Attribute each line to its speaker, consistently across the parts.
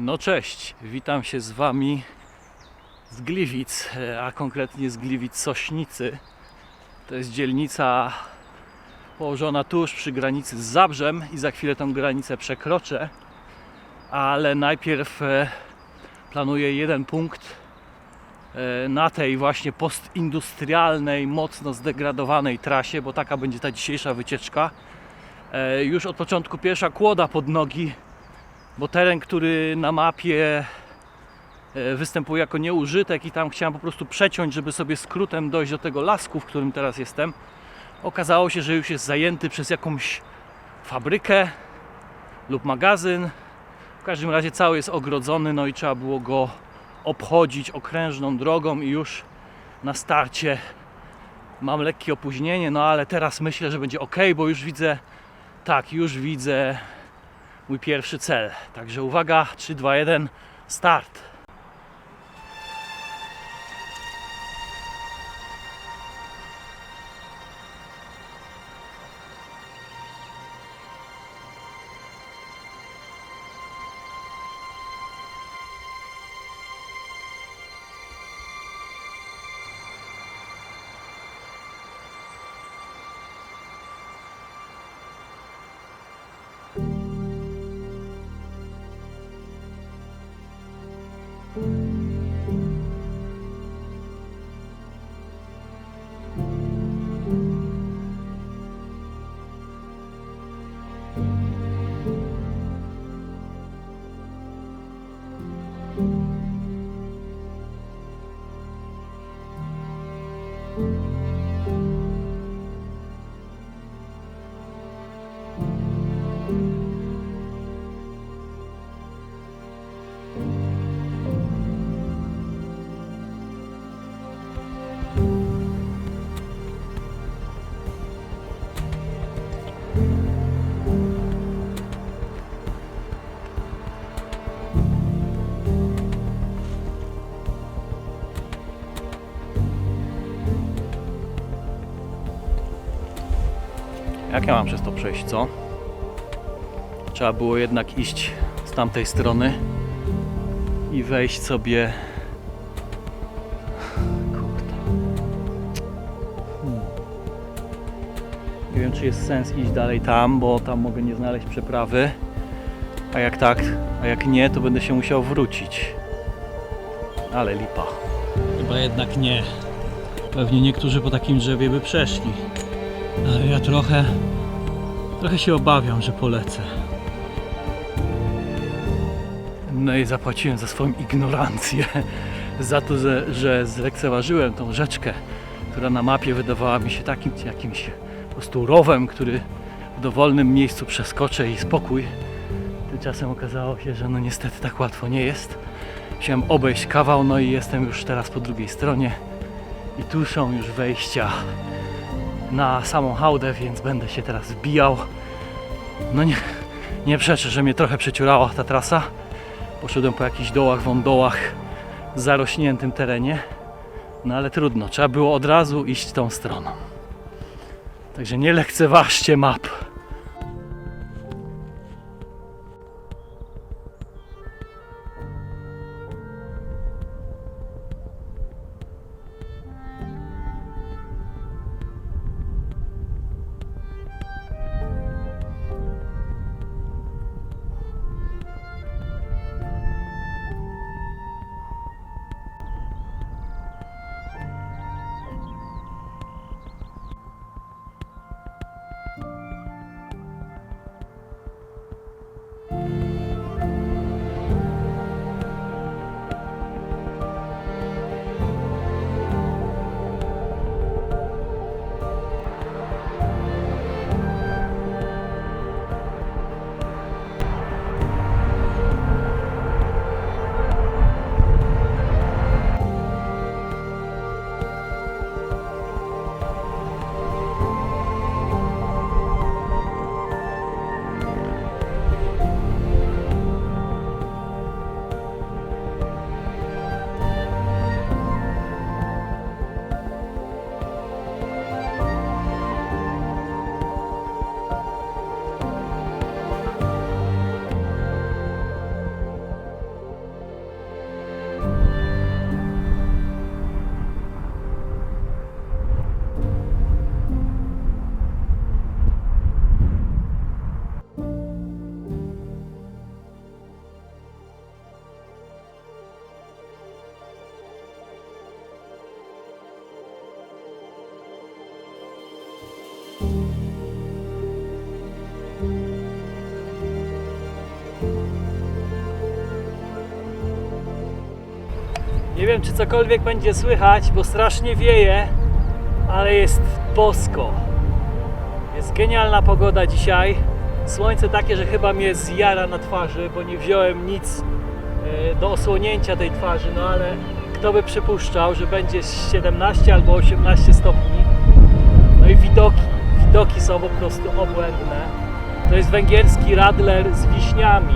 Speaker 1: No cześć, witam się z Wami z Gliwic, a konkretnie z Gliwic Sośnicy. To jest dzielnica położona tuż przy granicy z Zabrzem i za chwilę tą granicę przekroczę, ale najpierw e, planuję jeden punkt e, na tej właśnie postindustrialnej, mocno zdegradowanej trasie, bo taka będzie ta dzisiejsza wycieczka. E, Już od początku pierwsza kłoda pod nogi bo teren, który na mapie e, występuje jako nieużytek i tam chciałem po prostu przeciąć, żeby sobie skrótem dojść do tego lasku, w którym teraz jestem. Okazało się, że już jest zajęty przez jakąś fabrykę lub magazyn. W każdym razie cały jest ogrodzony, no i trzeba było go obchodzić okrężną drogą i już na starcie mam lekkie opóźnienie, no ale teraz myślę, że będzie ok, bo już widzę, tak, już widzę mój pierwszy cel. Także uwaga, 3, 2, 1, start. Jak ja mam przez to przejść, co? Trzeba było jednak iść z tamtej strony i wejść sobie. Kurde. Hmm. Nie wiem, czy jest sens iść dalej tam, bo tam mogę nie znaleźć przeprawy. A jak tak, a jak nie, to będę się musiał wrócić. Ale lipa. Chyba jednak nie. Pewnie niektórzy po takim drzewie by przeszli. Ale ja trochę, trochę się obawiam, że polecę. No i zapłaciłem za swoją ignorancję, za to, że, że zlekceważyłem tą rzeczkę, która na mapie wydawała mi się takim jakimś po prostu rowem, który w dowolnym miejscu przeskoczę i spokój. Tymczasem okazało się, że no niestety tak łatwo nie jest. Musiałem obejść kawał, no i jestem już teraz po drugiej stronie i tu są już wejścia na samą hałdę, więc będę się teraz wbijał. No nie, nie przeczę, że mnie trochę przeciurała ta trasa. Poszedłem po jakichś dołach, wądołach, zarośniętym terenie. No ale trudno, trzeba było od razu iść tą stroną. Także nie lekceważcie map. Nie wiem, czy cokolwiek będzie słychać, bo strasznie wieje, ale jest bosko. Jest genialna pogoda dzisiaj. Słońce takie, że chyba mnie zjara na twarzy, bo nie wziąłem nic e, do osłonięcia tej twarzy, no ale kto by przypuszczał, że będzie 17 albo 18 stopni. No i widoki, widoki są po prostu obłędne. To jest węgierski radler z wiśniami,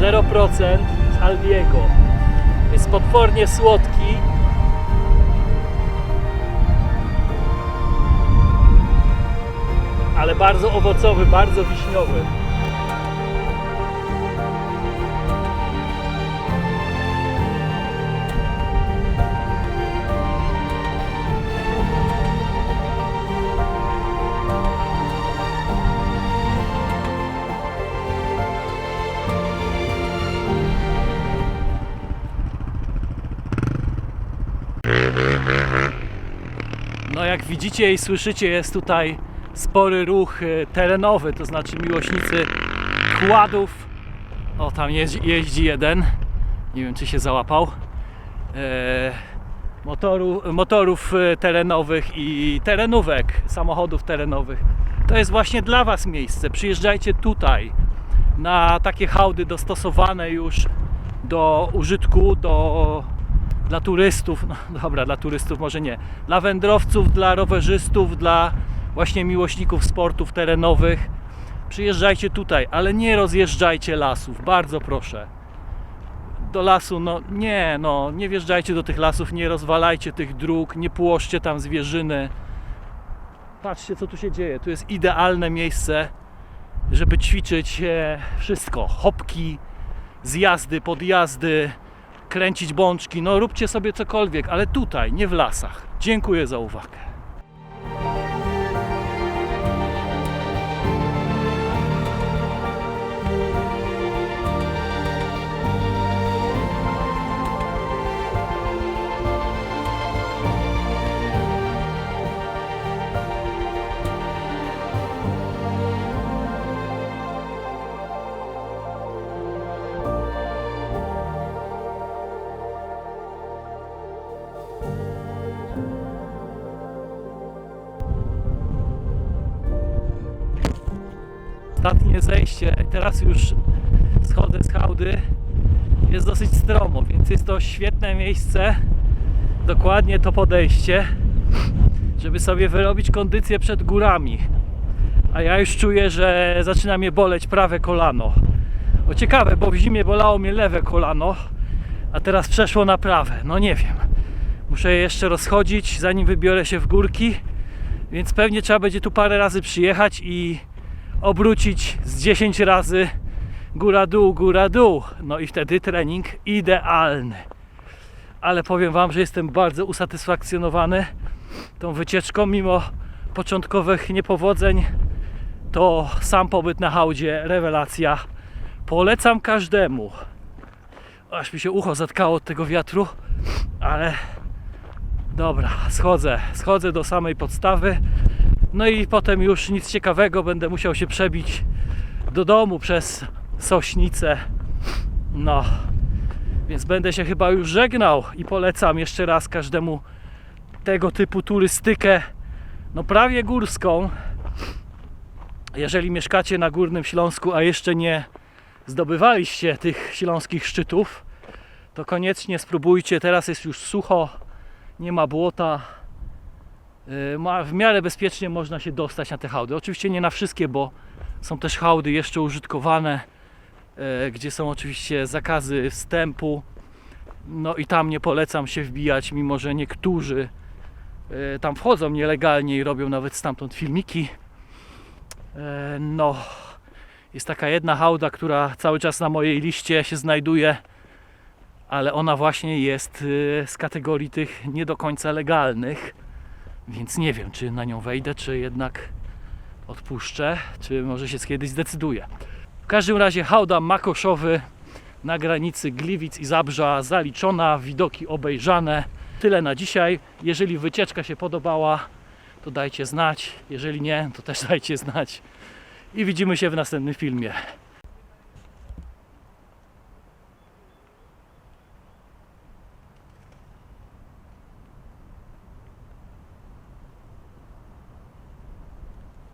Speaker 1: 0% z. Jest potwornie słodki. Ale bardzo owocowy, bardzo wiśniowy. Widzicie i słyszycie jest tutaj spory ruch e, terenowy, to znaczy miłośnicy kładów. O tam jeździ, jeździ jeden, nie wiem czy się załapał. E, motoru, motorów e, terenowych i terenówek, samochodów terenowych. To jest właśnie dla Was miejsce. Przyjeżdżajcie tutaj na takie hałdy dostosowane już do użytku, do dla turystów, no dobra, dla turystów może nie, dla wędrowców, dla rowerzystów, dla właśnie miłośników sportów terenowych. Przyjeżdżajcie tutaj, ale nie rozjeżdżajcie lasów, bardzo proszę. Do lasu, no nie, no nie wjeżdżajcie do tych lasów, nie rozwalajcie tych dróg, nie płoszcie tam zwierzyny. Patrzcie, co tu się dzieje. Tu jest idealne miejsce, żeby ćwiczyć e, wszystko. Hopki, zjazdy, podjazdy, kręcić bączki, no róbcie sobie cokolwiek, ale tutaj, nie w lasach. Dziękuję za uwagę. Ostatnie zejście, teraz już schodzę z hałdy. Jest dosyć stromo, więc jest to świetne miejsce. Dokładnie to podejście, żeby sobie wyrobić kondycję przed górami. A ja już czuję, że zaczyna mnie boleć prawe kolano. O ciekawe, bo w zimie bolało mnie lewe kolano, a teraz przeszło na prawe. No nie wiem. Muszę je jeszcze rozchodzić, zanim wybiorę się w górki, więc pewnie trzeba będzie tu parę razy przyjechać i obrócić z 10 razy góra dół, góra dół. No i wtedy trening idealny. Ale powiem Wam, że jestem bardzo usatysfakcjonowany tą wycieczką, mimo początkowych niepowodzeń. To sam pobyt na hałdzie, rewelacja. Polecam każdemu. Aż mi się ucho zatkało od tego wiatru, ale dobra, schodzę, schodzę do samej podstawy. No i potem już nic ciekawego, będę musiał się przebić do domu przez Sośnicę. No, więc będę się chyba już żegnał i polecam jeszcze raz każdemu tego typu turystykę, no prawie górską. Jeżeli mieszkacie na Górnym Śląsku, a jeszcze nie zdobywaliście tych śląskich szczytów, to koniecznie spróbujcie. Teraz jest już sucho, nie ma błota. Ma- W miarę bezpiecznie można się dostać na te hałdy. Oczywiście nie na wszystkie, bo są też hałdy jeszcze użytkowane, yy, gdzie są oczywiście zakazy wstępu. No i tam nie polecam się wbijać, mimo że niektórzy yy, tam wchodzą nielegalnie i robią nawet stamtąd filmiki. No, jest taka jedna hałda, która cały czas na mojej liście się znajduje, ale ona właśnie jest z kategorii tych nie do końca legalnych. Więc nie wiem, czy na nią wejdę, czy jednak odpuszczę, czy może się kiedyś zdecyduję. W każdym razie hałda Makoszowy na granicy Gliwic i Zabrza zaliczona, widoki obejrzane. Tyle na dzisiaj. Jeżeli wycieczka się podobała, to dajcie znać. Jeżeli nie, to też dajcie znać. I widzimy się w następnym filmie.